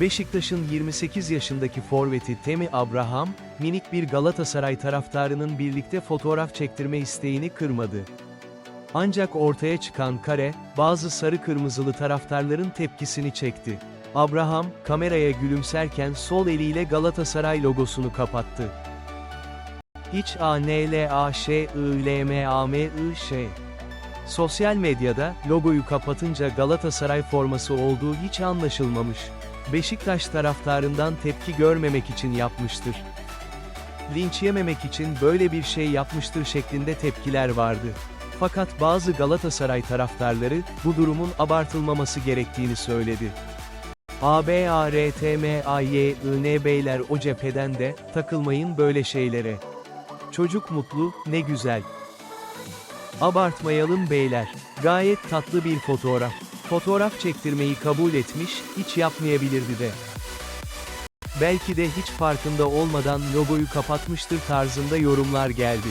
Beşiktaş'ın 28 yaşındaki forveti Temi Abraham, minik bir Galatasaray taraftarının birlikte fotoğraf çektirme isteğini kırmadı. Ancak ortaya çıkan kare, bazı sarı kırmızılı taraftarların tepkisini çekti. Abraham, kameraya gülümserken sol eliyle Galatasaray logosunu kapattı. Hiç A N L A Ş I L M A M I Ş. Sosyal medyada, logoyu kapatınca Galatasaray forması olduğu hiç anlaşılmamış. Beşiktaş taraftarından tepki görmemek için yapmıştır. Linç yememek için böyle bir şey yapmıştır şeklinde tepkiler vardı. Fakat bazı Galatasaray taraftarları, bu durumun abartılmaması gerektiğini söyledi. AB, AR, TM, AY, IN beyler o cepheden de, takılmayın böyle şeylere. Çocuk mutlu, ne güzel. Abartmayalım beyler. Gayet tatlı bir fotoğraf. Fotoğraf çektirmeyi kabul etmiş, hiç yapmayabilirdi de. Belki de hiç farkında olmadan logoyu kapatmıştır tarzında yorumlar geldi.